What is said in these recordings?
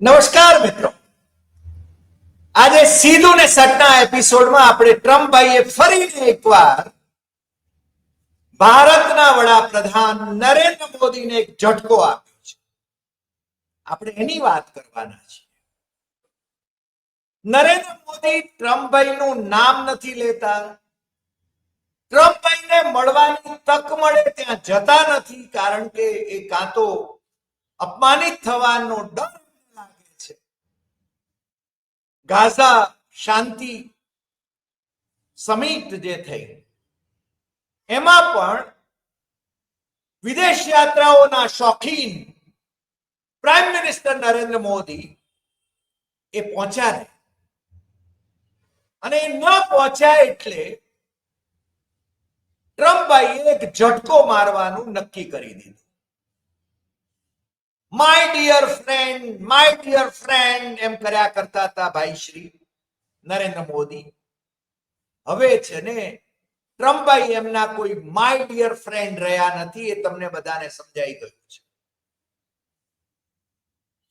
નમસ્કાર મિત્રો. આજે સીધું ને સટના એપિસોડમાં આપણે ટ્રમ્પભાઈએ ફરીને એકવાર ભારતના વડાપ્રધાન નરેન્દ્ર મોદીને એક ઝટકો આપ્યો છે. આપણે એની વાત કરવાના છીએ. નરેન્દ્ર મોદી ટ્રમ્પભાઈનું નામ નથી લેતા. ટ્રમ્પભાઈને મળવાની તક મળે ત્યાં જતા નથી કારણ કે એ કાં તો અપમાનિત થવાનો ડર ગાઝા શાંતિ સમિટ જે થઈ. એમાં પણ વિદેશ યાત્રાઓના શોખીન પ્રાઇમ મિનિસ્ટર નરેન્દ્ર મોદી એ પહોંચ્યા અને એ ન પહોંચ્યા એટલે ટ્રમ્પભાઈએ એક ઝટકો મારવાનું નક્કી કરી દીધું. My dear friend my dear friend એમ કર્યા કરતા હતા ભાઈ શ્રી નરેન્દ્ર મોદી. હવે છે ને, ટ્રમ્પભાઈ એમના કોઈ માય ડિયર ફ્રેન્ડ રહ્યા નથી એ તમને બધાને સમજાઈ ગયું છે.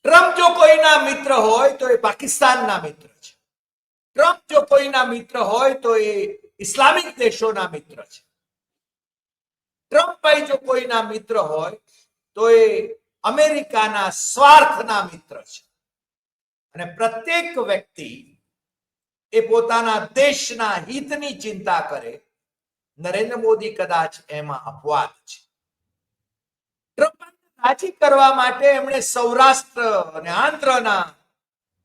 ટ્રમ્પ જો કોઈના મિત્ર હોય તો એ પાકિસ્તાનના મિત્ર છે. ટ્રમ્પ જો કોઈના મિત્ર હોય તો એ ઇસ્લામિક દેશોના મિત્ર છે. ટ્રમ્પભાઈ જો કોઈના મિત્ર હોય તો એ અમેરિકાના સ્વાર્થના મિત્ર છે. અને પ્રત્યેક વ્યક્તિ એ પોતાના દેશના હિતની ચિંતા કરે. નરેન્દ્ર મોદી કદાચ એમાં અપવાદ છે. રાજી કરવા માટે એમણે સૌરાષ્ટ્ર અને આંધ્રના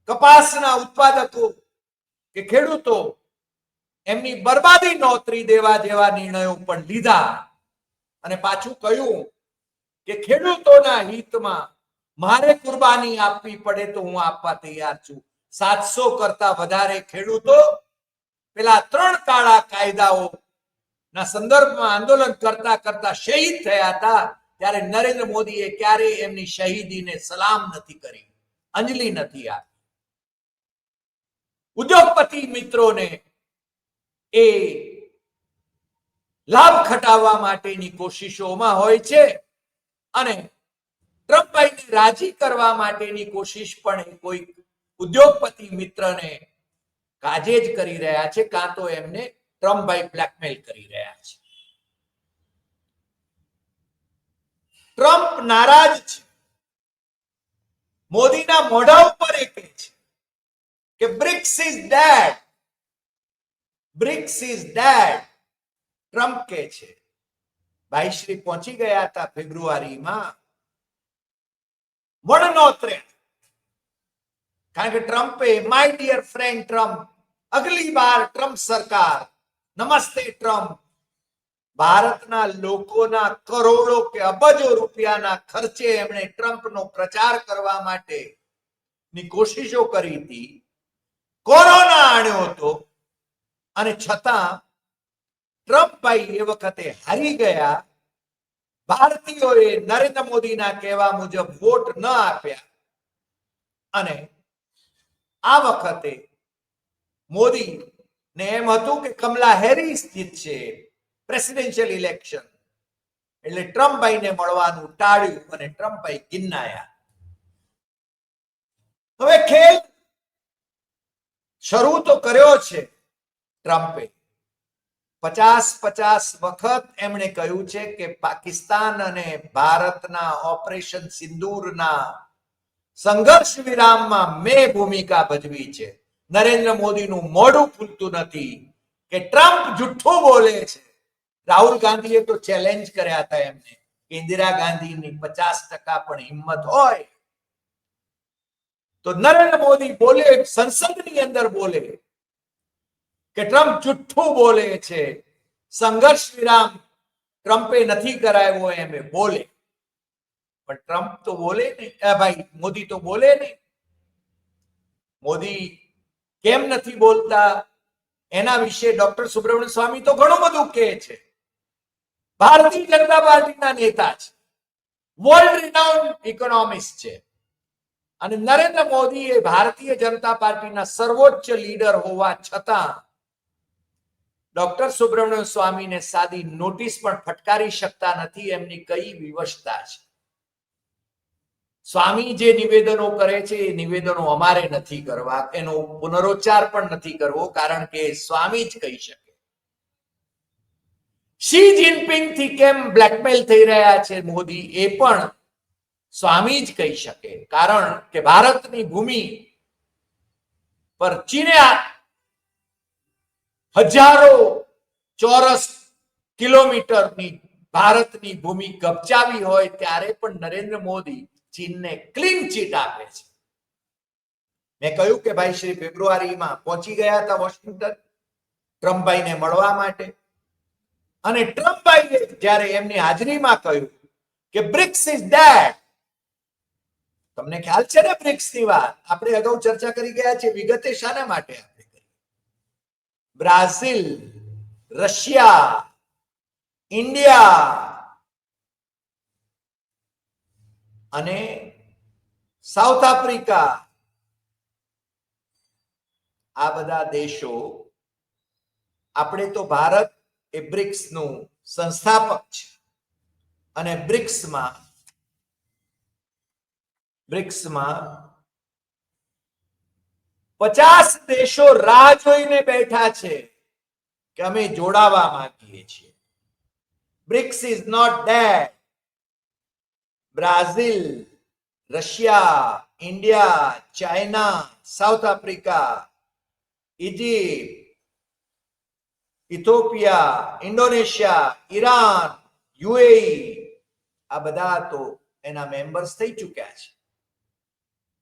કપાસના ઉત્પાદકો કે ખેડૂતો એમની બરબાદી નોતરી દેવા જેવા નિર્ણયો પણ લીધા. અને પાછું કહ્યું કે ખેડૂતોના હિતમાં મારે કુરબાની આપવી પડે તો હું આપવા તૈયાર છું. સાતસો કરતા વધારે ખેડૂતો પેલા ત્રણ કાળા કાયદાઓ ના સંદર્ભમાં આંદોલન કરતા કરતા શહીદ થયા હતા. ત્યારે નરેન્દ્ર મોદીએ ક્યારેય એમની શહીદીને સલામ નથી કરી. અંજલિ નથી આપી. ઉદ્યોગપતિ મિત્રોને એ લાભ ખટાવવા માટેની કોશિશોમાં હોય છે. અને ટ્રમ્પભાઈને રાજી કરવા માટેની કોશિશ પણ કોઈ ઉદ્યોગપતિ મિત્રને કાજે જ કરી રહ્યા છે, કાં તો એમને ટ્રમ્પભાઈ બ્લેકમેલ કરી રહ્યા છે. ટ્રમ્પ નારાજ છે. મોદીના મોઢા ઉપર એ કહે છે કે BRICS is dead. BRICS is dead, Trump કે છે. ભાઈ શ્રી પહોંચી ગયા હતા ફેબ્રુઆરીમાં. વડનોતરે કારણ કે ટ્રમ્પે માય ડિયર ફ્રેન્ડ ટ્રમ્પ, અગલી બાર ટ્રમ્પ સરકાર. નમસ્તે ટ્રમ્પ. ભારતના લોકોના કરોડો કે અબજો રૂપિયાના ખર્ચે એમણે ટ્રમ્પનો પ્રચાર કરવા માટે ની કોશિશો કરી હતી. કોરોના આણ્યો હતો અને છતાં ટ્રમ્પભાઈ એ વખતે હારી ગયા. ભારતીયોએ નરેન્દ્ર મોદીના કહેવા મુજબ વોટ ન આપ્યા. અને આ વખતે મોદી ને એમ હતું કે કમલા હેરિસ જીતશે, પ્રેસિડેન્શિયલ ઇલેક્શન. એટલે ટ્રમ્પભાઈને મળવાનું ટાળ્યું અને ટ્રમ્પભાઈ ગિન્નાયા હવે ખેલ શરૂ તો કર્યો છે ટ્રમ્પે. પચાસ પચાસ વખત એમણે કહ્યું છે કે પાકિસ્તાન અને ભારતના ઓપરેશન સિંદૂરના સંઘર્ષ વિરામમાં મેં ભૂમિકા ભજવી છે. નરેન્દ્ર મોદીનું મોઢું ખુલતું નથી કે ટ્રમ્પ જુઠ્ઠું બોલે છે. રાહુલ ગાંધીએ તો ચેલેન્જ કર્યા હતા એમને ઇન્દિરા ગાંધીની પચાસ ટકા પણ હિંમત હોય તો નરેન્દ્ર મોદી બોલે, સંસદની અંદર બોલે. કે ટ્રમ્પ જુઠ્ઠું બોલે છે. સંઘર્ષ વિરામ ટ્રમ્પે નથી કરાવ્યો, એમ બોલે. પણ ટ્રમ્પ તો બોલે નહીં. ભાઈ, મોદી તો બોલે નહીં. મોદી કેમ નથી બોલતા? એના વિશે ડોક્ટર સુબ્રમણ્ય સ્વામી તો ઘણું બધું કહે છે. ભારતીય જનતા પાર્ટીના નેતા છે. વર્લ્ડ રિનાઉન્ડ ઇકોનોમિસ્ટ છે. અને નરેન્દ્ર મોદી એ ભારતીય જનતા પાર્ટીના સર્વોચ્ચ લીડર હોવા છતાં ડોક્ટર સુબ્રમણ્યમ સ્વામીને સાદી નોટિસ પણ ફટકારી શકતા નથી, એમની કઈ વિવશતા છે? સ્વામી જે નિવેદનો કરે છે, એ નિવેદનો અમારે નથી કરવા, એનો પુનરોચ્ચાર પણ નથી કરવો, કારણ કે સ્વામી જ કહી શકે. શી જિનપિંગથી કેમ બ્લેકમેલ થઈ રહ્યા છે મોદી? એ પણ સ્વામી જ કહી શકે. કારણ કે ભારતની ભૂમિ પર ચીને હજારો ચોરસ કિલોમીટરની ભારતની ભૂમિ કબજાવી હોય ત્યારે પણ નરેન્દ્ર મોદી ચીનને ક્લીન ચીટ આપે છે. મેં કહ્યું કે ભાઈ, શ્રી ફેબ્રુઆરીમાં પહોંચી ગયા હતા વોશિંગ્ટન, ટ્રમ્પભાઈને મળવા માટે. અને ટ્રમ્પભાઈએ જ્યારે એમની હાજરીમાં કહ્યું કે બ્રિક્સ ઇઝ ડેડ, તમને ખ્યાલ છે ને બ્રિક્સની વાત? આપણે અગાઉ ચર્ચા કરી ગયા છે વિગતે શાના માટે. બ્રાઝિલ રશિયા ઇન્ડિયા અને સાઉથ આફ્રિકા આ બધા દેશો આપણે તો ભારત એ બ્રિક્સનું સંસ્થાપક છે અને બ્રિક્સમાં બ્રિક્સમાં પચાસ દેશો રાહ જોઈને બેઠા છે કે અમે જોડાવા માંગીએ છીએ. BRICS is not dead Brazil, Russia, India, China, South Africa Egypt Ethiopia, Indonesia, Iran, UAE આ બધા તો એના મેમ્બર્સ થઈ ચૂક્યા છે.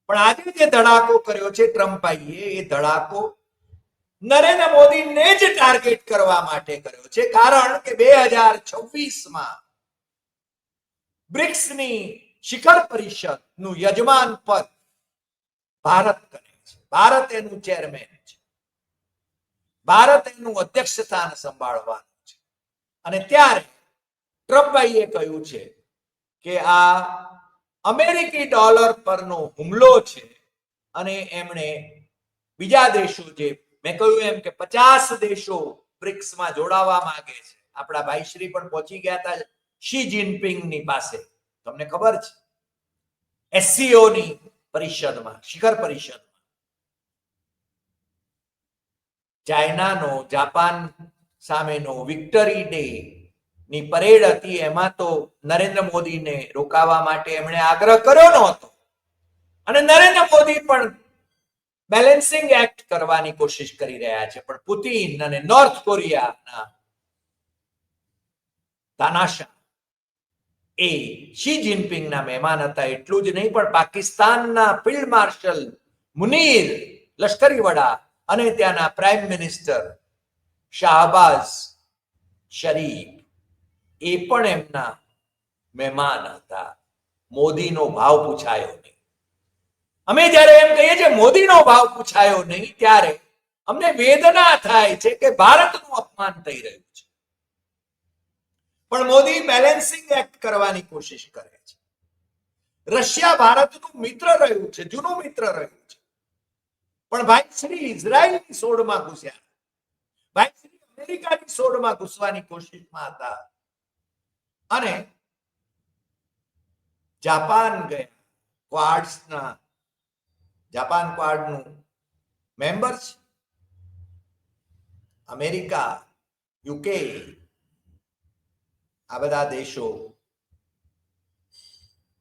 પણ આજે જે ધડાકો કર્યો છે ટ્રમ્પાઈએ, એ ધડાકો નરેન્દ્ર મોદીને જ ટાર્ગેટ કરવા માટે કર્યો છે. કારણ કે બે હજાર છવ્વીસમાં બ્રિક્સની શિખર પરિષદ યજમાન પદ ભારત કરે છે. ભારત એનું ચેરમેન છે. ભારત એનું અધ્યક્ષ સ્થાન સંભાળવાનું છે. અને ત્યારે ટ્રમ્પભાઈએ કહ્યું છે કે આ અમેરિકી ડોલર પરનો હુમલો છે અને એમણે બીજા દેશો જે મેં કહ્યું એમ કે પચાસ દેશો બ્રિક્સમાં જોડાવા માંગે છે. આપણા ભાઈશ્રી પણ પહોંચી ગયા હતા શી જિનપિંગની પાસે. તમને ખબર છે? એસસીઓ ની પરિષદમાં, શિખર પરિષદમાં. ચાઇનાનો, જાપાન સામેનો વિક્ટરી ડે ની પરેડ હતી. એમાં તો નરેન્દ્ર મોદીને રોકાવા માટે એમણે આગ્રહ કર્યો નહોતો. અને નરેન્દ્ર મોદી પણ બેલેન્સિંગ એક્ટ કરવાની કોશિશ કરી રહ્યા છે. પણ પુતિન અને નોર્થ કોરિયાના તાનાશા એ શી જિનપિંગના મહેમાન હતા એટલું જ નહીં, પણ પાકિસ્તાનના ફિલ્ડ માર્શલ મુનીર લશ્કરી વડા અને ત્યાંના પ્રાઇમ મિનિસ્ટર શાહબાઝ શરીફ એ પણ એમના મહેમાન હતા. મોદીનો ભાવ પૂછાયો નહીં. અમે જ્યારે એમ કહીએ છીએ મોદીનો ભાવ પૂછાયો નહીં, ત્યારે અમને વેદના થાય છે કે ભારતનું અપમાન થઈ રહ્યું છે. પણ મોદી બેલેન્સિંગ એક્ટ કરવાની કોશિશ કરે છે. રશિયા ભારતનું મિત્ર રહ્યું છે, જૂનું મિત્ર રહ્યું છે. પણ ભાઈ શ્રી ઇઝરાયલની સોડમાં ઘૂસ્યા. ભાઈ શ્રી અમેરિકાની સોડમાં ઘૂસવાની કોશિશમાં હતા. અને જાપાન ગયા, ક્વાડ્સના, જાપાન ક્વાડનું મેમ્બર છે. અમેરિકા, યુકે, આ બધા દેશો.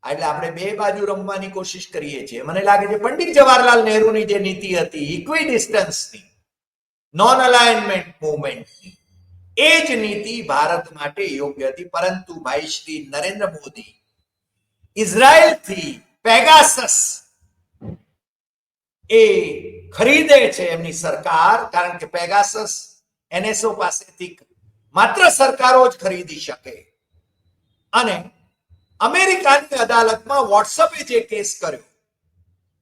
એટલે આપણે બે બાજુ રમવાની કોશિશ કરીએ છીએ. મને લાગે છે પંડિત જવાહરલાલ નહેરુની જે નીતિ હતી ઇક્વી ડિસ્ટન્સની નોન અલાઇનમેન્ટ મુવમેન્ટની એ જ નીતિ ભારત માટે યોગ્ય હતી. પરંતુ ભાઈ શ્રી નરેન્દ્ર મોદી ઇઝરાયલથી પેગાસસ એ ખરીદે છે એમની સરકાર, કારણ કે પેગાસસ એનએસઓ પાસેથી માત્ર સરકારો જ ખરીદી શકે. અને અમેરિકાની અદાલતમાં વોટ્સઅપે જે કેસ કર્યો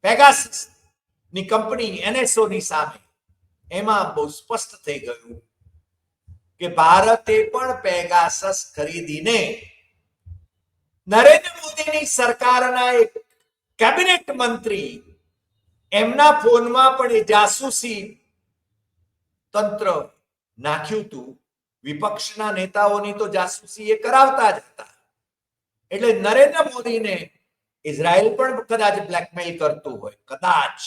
પેગાસસની કંપની એનએસઓ ની સામે, એમાં બહુ સ્પષ્ટ થઈ ગયું કે ભારતે પણ પેગાસસ ખરીદીને નરેન્દ્ર મોદીની સરકારના એક કેબિનેટ મંત્રી એમના ફોનમાં પણ એ જાસૂસી તંત્ર નાખ્યું હતું. વિપક્ષના નેતાઓની તો જાસૂસી એ કરાવતા જ હતા. એટલે નરેન્દ્ર મોદીને ઇઝરાયલ પણ કદાચ બ્લેકમેલ કરતું હોય. કદાચ.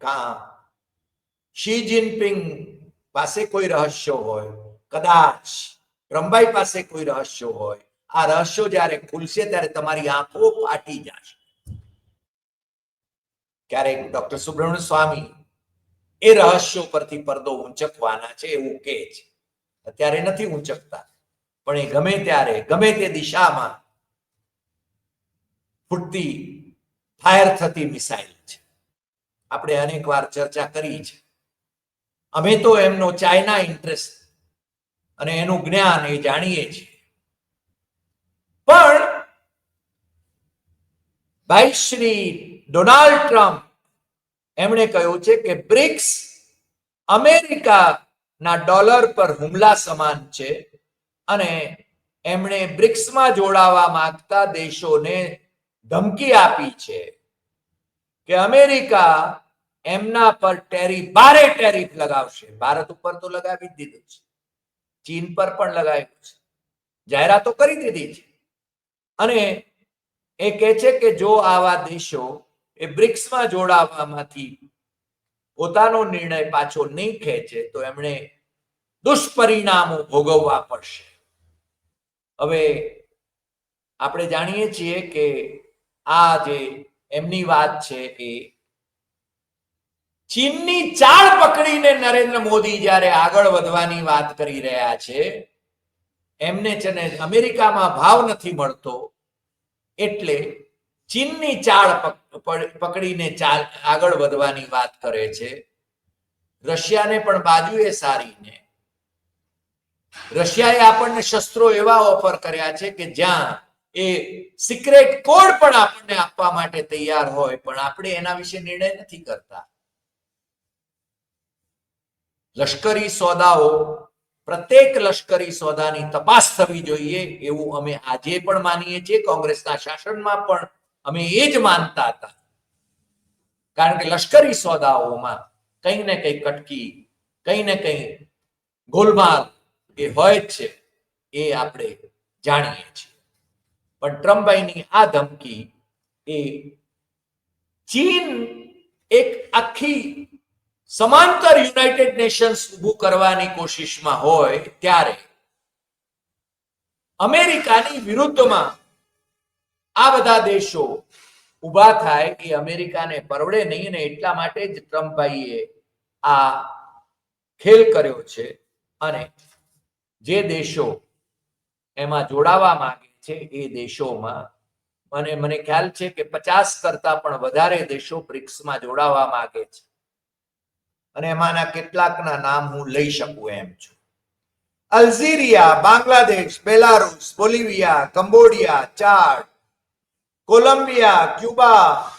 કા શી જિનપિંગ પાસે કોઈ રહસ્યો હોય? કદાચ ટ્રમ્પાઈ પાસે કોઈ રહસ્યો હોય? આ રહસ્યો જ્યારે ખુલશે ત્યારે તમારી આંખો ફાટી જશે. ક્યારેક ડોક્ટર સુબ્રમણ્ય સ્વામી એ રહસ્યો પરથી પડદો ઊંચકવાના છે એવું કહે છે. અત્યારે નથી ઊંચકતા, પણ એ ગમે ત્યારે, ગમે તે દિશામાં ફૂટતી, ફાયર થતી મિસાઇલ છે. આપણે અનેક વાર ચર્ચા કરી છે. અમે તો એમનો ચાઇના ઇન્ટરેસ્ટ અને એનું જ્ઞાન એ જાણીએ છીએ. પણ ભાઈ શ્રી ડોનાલ્ડ ટ્રમ્પ એમણે કહ્યું છે કે બ્રિક્સ અમેરિકાના ડોલર પર હુમલા સમાન છે અને એમણે બ્રિક્સમાં જોડાવા માંગતા દેશોને ધમકી આપી છે કે અમેરિકા એમના પર ટેરિફ ભારે ટેરિફ લગાવશે. ભારત ઉપર તો લગાવી જ દીધું છે. ચીન પર પણ લગાવ્યું છે. જાહેરાતો કરી દીધી છે. અને એ કહે છે કે જો આવા દેશો એ બ્રિક્સમાં જોડાવામાંથી પોતાનો નિર્ણય પાછો નહીં ખેંચે, તો એમણે દુષ્પરિણામો ભોગવવા પડશે. હવે આપણે જાણીએ છીએ કે આ જે એમની વાત છે એ ચીનની ચાળ પકડીને નરેન્દ્ર મોદી જ્યારે આગળ વધવાની વાત કરી રહ્યા છે, એમને છે ને અમેરિકામાં ભાવ નથી મળતો, એટલે ચીનની ચાળ પકડીને ચાલ, આગળ વધવાની વાત કરે છે. રશિયાને પણ બાજુએ સારીને. રશિયાએ આપણને શસ્ત્રો એવા ઓફર કર્યા છે કે જ્યાં એ સિક્રેટ કોડ પણ આપણને આપવા માટે તૈયાર હોય, પણ આપણે એના વિશે નિર્ણય નથી કરતા. લશ્કરી સોદાઓ, પ્રત્યેક લશ્કરી સોદાની તપાસ થવી જોઈએ એવું અમે આજે પણ માનીએ છીએ. કોંગ્રેસના શાસનમાં પણ અમે એ જ માનતા હતા. કારણ કે લશ્કરી સોદાઓમાં કંઈ ને કંઈ કટકી, કંઈ ને કંઈ ગોલમાલ એ હોય જ છે, એ આપણે જાણીએ છીએ. પણ ટ્રમ્પભાઈની આ ધમકી એ ચીન એક આખી સમાંતર યુનાઇટેડ નેશન્સ ઊભું કરવાની કોશિશમાં હોય ત્યારે અમેરિકાની વિરુદ્ધમાં આ બધા દેશો ઊભા થાય એ અમેરિકાને પરવડે નહીં ને એટલા માટે જ ટ્રમ્પભાઈએ આ ખેલ કર્યો છે અને જે દેશો એમાં જોડાવા માંગે છે એ દેશોમાં મને મને ખ્યાલ છે કે પચાસ કરતા પણ વધારે દેશો બ્રિક્સમાં જોડાવા માંગે છે. અને એમાંના કેટલાકના નામ હું લઈ શકું એમ છું. Algeria, Bangladesh, Belarus, Bolivia, Cambodia, Chad, Colombia, Cuba,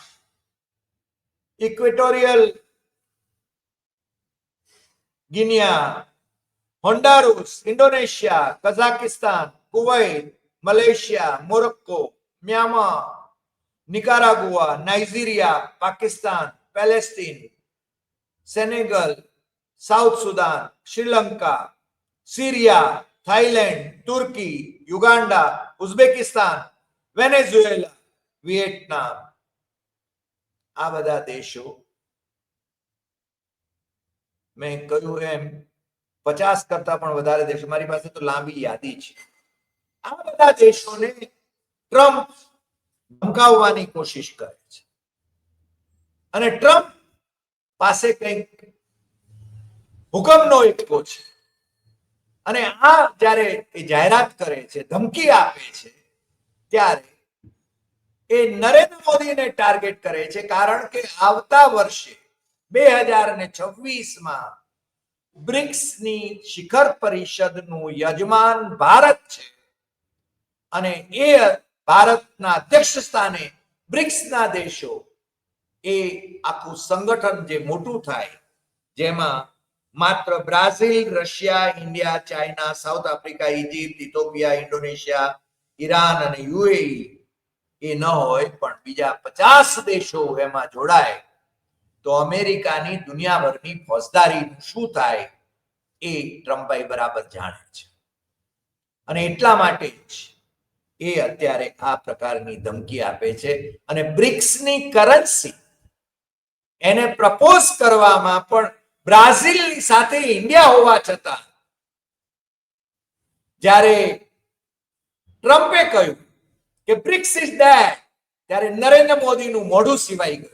Equatorial, Guinea, Honduras, Indonesia, Kazakhstan, Kuwait, Malaysia, Morocco Myanmar Nicaragua, Nigeria, Pakistan Palestine Senegal, South Sudan, Sri Lanka, Syria Thailand તુર્કી યુગાન્ડા ઉઝબેકિસ્તાન, વેનેઝુએલા વિયેટનામ આ બધા દેશો મેં કહ્યું એમ, પચાસ કરતા પણ વધારે દેશો. મારી પાસે તો લાંબી યાદી છે. આ બધા દેશોને ટ્રમ્પ ધમકાવવાની કોશિશ કરે છે. અને ટ્રમ્પ પાસે કંઈક હુકમનો એકકો છે. અને આ જ્યારે એ જાહેરાત કરે છે, ધમકી આપે છે, ત્યારે એ નરેન્દ્ર મોદીને ટાર્ગેટ કરે છે, કારણ કે આવતા વર્ષે બે હજાર ને છવ્વીસમાં બ્રિક્સની શિખર પરિષદનું યજમાન ભારત છે. અને એ ભારતના અધ્યક્ષ સ્થાને બ્રિક્સના દેશો એ આખું સંગઠન જે મોટું થાય, જેમાં માત્ર Brazil, Russia, India, China, South Africa Egypt Ethiopia, Indonesia, Iran અને યુએઈ એ ન હોય પણ બીજા પચાસ દેશો એમાં જોડાય, તો અમેરિકાની દુનિયાભરની ફોજદારીનું શું થાય એ ટ્રમ્પભાઈ બરાબર જાણે છે. અને એટલા માટે જ એ અત્યારે આ પ્રકારની ધમકી આપે છે અને બ્રિક્સની કરન્સી એને પ્રપોઝ કરવામાં પણ બ્રાઝિલની સાથે ઇન્ડિયા હોવા છતાં જ્યારે ટ્રમ્પે કહ્યું કે બ્રિક્સ ઇઝ ડેડ ત્યારે નરેન્દ્ર મોદીનું મોઢું સિવાય ગયું.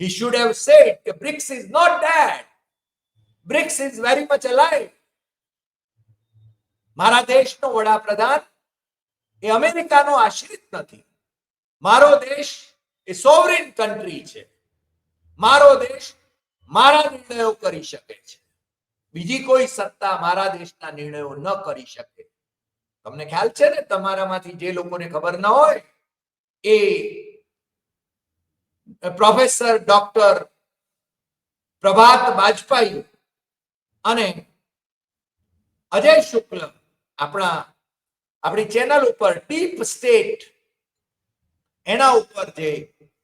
He should have said કે BRICS is not dead BRICS is very much alive મારા દેશનો વડાપ્રધાન એ અમેરિકાનો આશ્રિત નથી. મારો દેશ એ સોવરિન કન્ટ્રી છે. મારો દેશ મારા નિર્ણયો કરી શકે છે. બીજી કોઈ સત્તા મારા દેશના નિર્ણયો ન કરી શકે. તમને ખ્યાલ છે ને, તમારામાંથી જે લોકોને ખબર ન હોય, એ પ્રોફેસર ડોક્ટર પ્રભાત બાજપાઈ અને અજય શુક્લ આપણા, આપણી ચેનલ ઉપર ડીપ સ્ટેટ એના ઉપર જે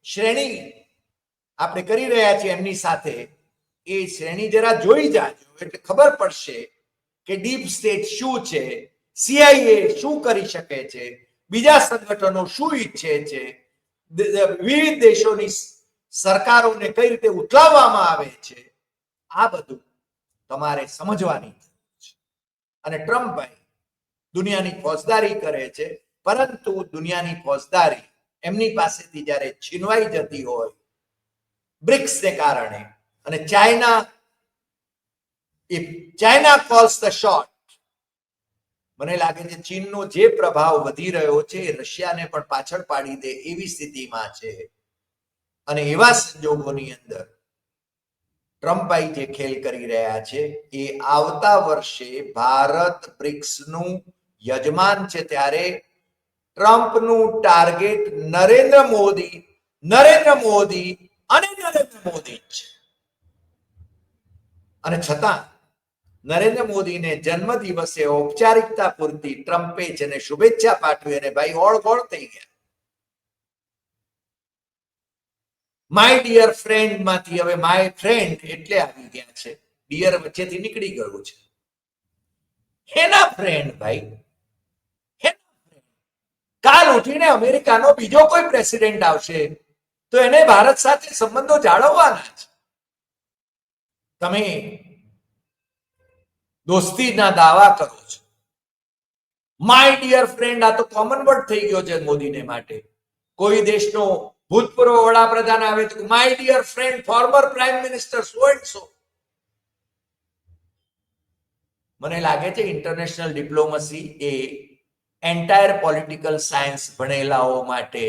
શ્રેણી આપણે કરી રહ્યા છીએ એમની સાથે, એ શ્રેણી જરા જોઈ જાજો, એટલે ખબર પડશે કે ડીપ સ્ટેટ શું છે, સીઆઈએ શું કરી શકે છે, બીજા સંગઠનો શું ઈચ્છે છે વિવિધ દેશોની સરકારોને કઈ રીતે ઉથલાવવામાં આવે છે, આ બધું તમારે સમજવાની છે. અને ટ્રમ્પભાઈ દુનિયાની ફોજદારી કરે છે, પરંતુ દુનિયાની ફોજદારી એમની પાસેથી જ્યારે છીનવાઈ જતી હોય, બ્રિક્સને કારણે, અને China if China calls the shot, મને લાગે છે ચીનનો જે પ્રભાવ વધી રહ્યો છે, એ રશિયાને પણ પાછળ પાડી દે એવી સ્થિતિમાં છે. અને એવા સંજોગોની અંદર ટ્રમ્પભાઈ જે ખેલ કરી રહ્યા છે, એ આવતા વર્ષે ભારત બ્રિક્સનું યજમાન છે ત્યારે ટ્રમ્પનું ટાર્ગેટ નરેન્દ્ર મોદી નરેન્દ્ર મોદી અને નરેન્દ્ર મોદી છે અને છતાં, નરેન્દ્ર મોદીને જન્મ દિવસે ઔપચારિકતા પૂરતી ટ્રમ્પે જેને શુભેચ્છા પાઠવી અને ભાઈ ઓળગોળ થઈ ગયા. માય ડિયર ફ્રેન્ડમાંથી હવે માય ફ્રેન્ડ એટલે આવી ગયા છે. ડિયર વચ્ચેથી નીકળી ગયું છે. હેના ફ્રેન્ડ ભાઈ? કાલ ઉઠીને અમેરિકાનો બીજો કોઈ પ્રેસિડેન્ટ આવશે, તો એને ભારત સાથે સંબંધો જાળવવાના છે. તમે દોસ્તીના દાવા કરો છો. માય ડિયર ફ્રેન્ડ આ તો કોમન વર્ડ થઈ ગયો છે મોદીને માટે. કોઈ દેશનો ભૂતપૂર્વ વડાપ્રધાન આવે તો my dear friend former prime minister so and so મને લાગે છે ઇન્ટરનેશનલ ડિપ્લોમસી એ એન્ટાયર પોલિટિકલ સાયન્સ ભણેલાઓ માટે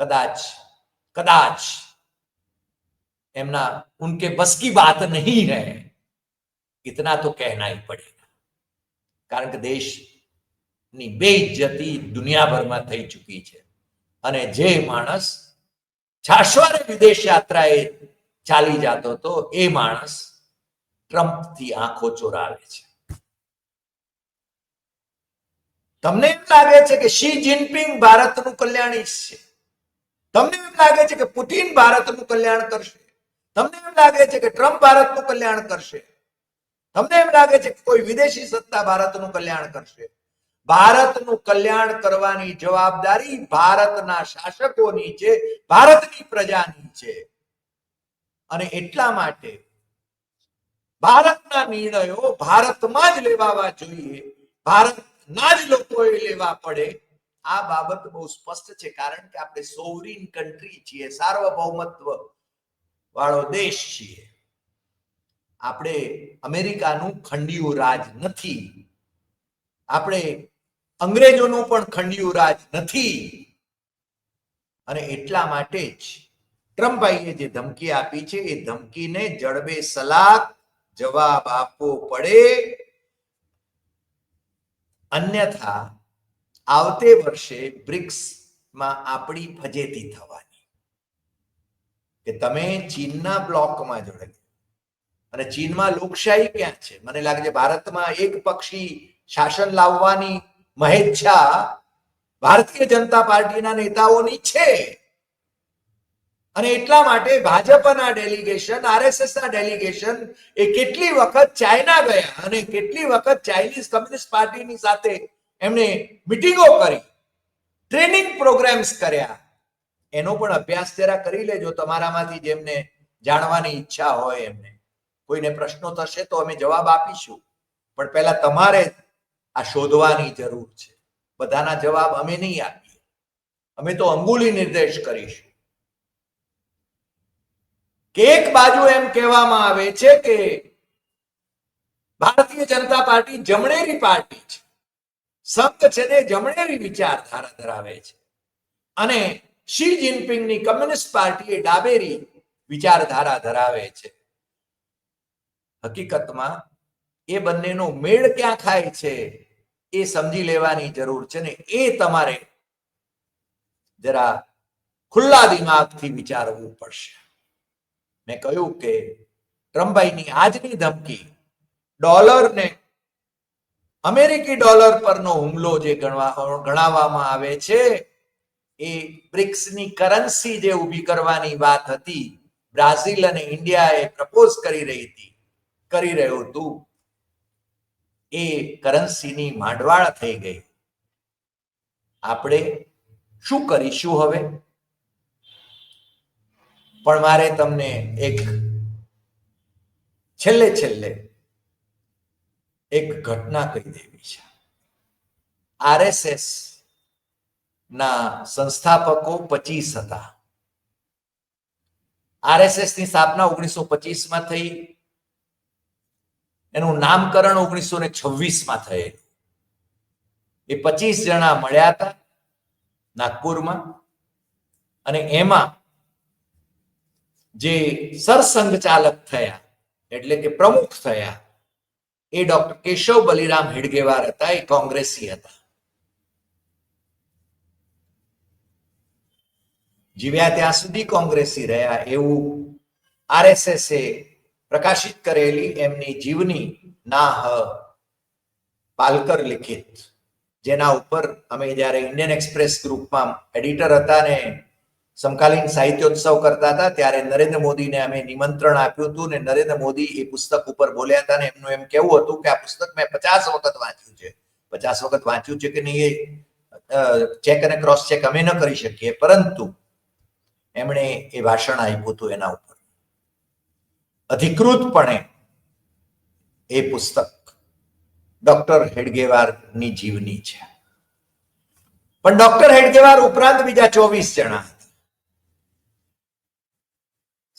કદાચ કદાચ એમના ઉનકે બસ કી બાત નહીં હે ઇતના તો કહેના હી પડેગા કારણ કે દેશની બેઇજ્જતી દુનિયાભરમાં થઈ ચૂકી છે. અને જે માણસ છાશવારે વિદેશ યાત્રાએ ચાલી જતો હતો એ માણસ ટ્રમ્પથી આંખો ચોરાવે છે. તમને એમ લાગે છે કે શી જિનપિંગ ભારતનું કલ્યાણ ઈચ્છશે તમને એમ લાગે છે કે પુતિન ભારતનું કલ્યાણ કરશે? તમને એમ લાગે છે કે ટ્રમ્પ ભારતનું કલ્યાણ કરશે? તમને એમ લાગે છે કે કોઈ વિદેશી સત્તા ભારતનું કલ્યાણ કરશે? ભારતનું કલ્યાણ કરવાની જવાબદારી ભારતના શાસકોની છે ભારતની પ્રજાની છે અને એટલા માટે ભારતના નિર્ણયો ભારતમાં જ લેવાવા જોઈએ. ભારતના જ લોકોએ લેવા પડે. આ બાબત બહુ સ્પષ્ટ છે કારણ કે આપણે સોવરીન કન્ટ્રી છીએ સાર્વભૌમત્વ વાળો દેશ છીએ. આપણે અમેરિકાનું ખંડિયું રાજ નથી. આપણે અંગ્રેજોનું પણ ખંડિયું રાજ નથી. અને એટલા માટે જ ટ્રમ્પભાઈએ જે ધમકી આપી છે, એ ધમકીને જડબે સલાક જવાબ આપવો પડે. અન્યથા આવતે વર્ષે બ્રિક્સમાં આપણી ફજેતી થવાની. કે તમે ચીનના બ્લોકમાં જોડે અને ચીનમાં લોકશાહી ક્યાં છે? મને લાગે છે ભારતમાં એક પક્ષી શાસન લાવવાની મહેચ્છા ભારતીય જનતા પાર્ટીના નેતાઓની છે. અને એટલા માટે ભાજપના ડેલિગેશન આરએસએસ ના ડેલિગેશન એ કેટલી વખત ચાઇના ગયા અને કેટલી વખત ચાઇનીઝ કમ્યુનિસ્ટ પાર્ટીની સાથે એમને મિટિંગો કરી, ટ્રેનિંગ પ્રોગ્રામ્સ કર્યા. એનો પણ અભ્યાસ જરા કરી લેજો તમારામાંથી જેમને જાણવાની ઈચ્છા હોય એમને. કોઈને પ્રશ્નો થશે તો અમે જવાબ આપીશું. પણ પહેલા તમારે આ શોધવાની જરૂર છે. બધાના જવાબ અમે નહીં આપીએ. અમે તો અંગુલી નિર્દેશ કરીશું. કે એક બાજુ એમ કહેવામાં આવે છે કે ભારતીય જનતા પાર્ટી જમણેરી પાર્ટી છે. સંઘ છે તે જમણેરી વિચારધારા ધરાવે છે. અને શી જિનપિંગની કમ્યુનિસ્ટ પાર્ટી એ ડાબેરી વિચારધારા ધરાવે છે. હકીકતમાં એ બંનેનો મેળ ક્યાં ખાય છે એ સમજી લેવાની જરૂર છે ને એ તમારે જરા ખુલ્લા દિમાગથી વિચારવું પડશે. મેં કહ્યું કે ટ્રમ્પભાઈની આજની ધમકી ડોલરને અમેરિકી ડોલર પરનો હુમલો જે ગણવા ગણાવવામાં આવે છે, એ બ્રિક્સની કરન્સી જે ઊભી કરવાની વાત હતી, બ્રાઝિલ અને ઇન્ડિયાએ પ્રપોઝ કરી રહી હતી, કરી રહ્યું હતું, એ કરન્સીની માંડવાળ થઈ ગઈ. આપણે શું કરીશું હવે? પણ મારે તમને એક છેલ્લે છેલ્લે એક ઘટના કહી દેવી છે. આરએસએસ ના સંસ્થાપકો પચીસ હતા. આરએસએસની સ્થાપના ઓગણીસો પચીસમાં થઈ. એનું નામકરણ ઓગણીસો ને છવ્વીસમાં થયેલું. એ પચીસ જણા મળ્યા હતા નાગપુરમાં. અને એમાં જે સરસંઘચાલક થયા, એટલે કે પ્રમુખ થયા, એ ડોક્ટર કેશવ બલિરામ હેડગેવાર હતા, એ કોંગ્રેસી હતા. જીવ્યા ત્યાં સુધી કોંગ્રેસી રહ્યા એવું આરએસએસ એ પ્રકાશિત કરેલી એમની જીવની ના હ પાલકર લિખિત, જેના ઉપર અમે જ્યારે ઇન્ડિયન એક્સપ્રેસ ગ્રુપમાં એડિટર હતા ને સમકાલીન સાહિત્યોત્સવ કરતા હતા, ત્યારે નરેન્દ્ર મોદીને અમે નિમંત્રણ આપ્યું હતું ને નરેન્દ્ર મોદી એ પુસ્તક ઉપર બોલ્યા હતા ને એમનું એમ કેવું હતું કે આ પુસ્તક મેં પચાસ વખત વાંચ્યું છે. પચાસ વખત વાંચ્યું છે કે નહીં એ ચેક અને ક્રોસ ચેક અમે ન કરી શકીએ, પરંતુ એમણે એ ભાષણ આપ્યું હતું એના ઉપર. અધિકૃતપણે એ પુસ્તક ડોક્ટર હેડગેવારની જીવની છે. પણ ડોક્ટર હેડગેવાર ઉપરાંત બીજા ચોવીસ જણા હતા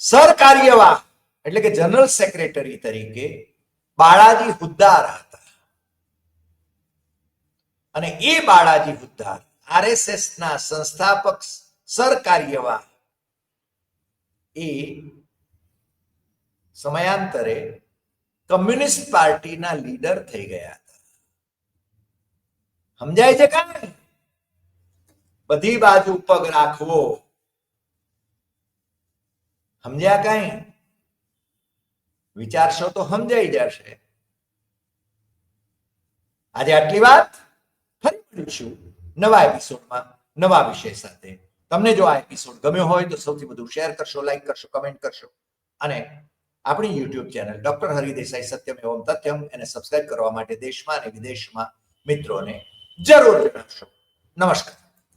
સરકાર્યવાહ એટલે કે જનરલ સેક્રેટરી તરીકે બાળાજી હુદ્દાર હતા. અને એ બાળાજી હુદ્દાર આરએસએસ ના સંસ્થાપક સરકાર્યવાહ એ સમયાંતરે કમ્યુનિસ્ટ પાર્ટીના લીડર થઈ ગયા હતા. સમજાય છે કાંઈ? બધી બાજુ પગ રાખવો. સમજ્યા કઈ? વિચારશો તો સમજાઈ જશે. આજે આટલી વાત ફરી મળીશું નવા એપિસોડમાં, નવા વિષય સાથે. તમને જો આ એપિસોડ ગમ્યો હોય તો સૌથી વધુ શેર કરશો, લાઈક કરશો, કમેન્ટ કરશો. અને આપણી YouTube channel doctor Hari Desai Satyam એવમ તથ્યમ એને સબસ્ક્રાઇબ કરવા માટે દેશમાં અને વિદેશમાં મિત્રોને જરૂર જણાવશો. નમસ્કાર.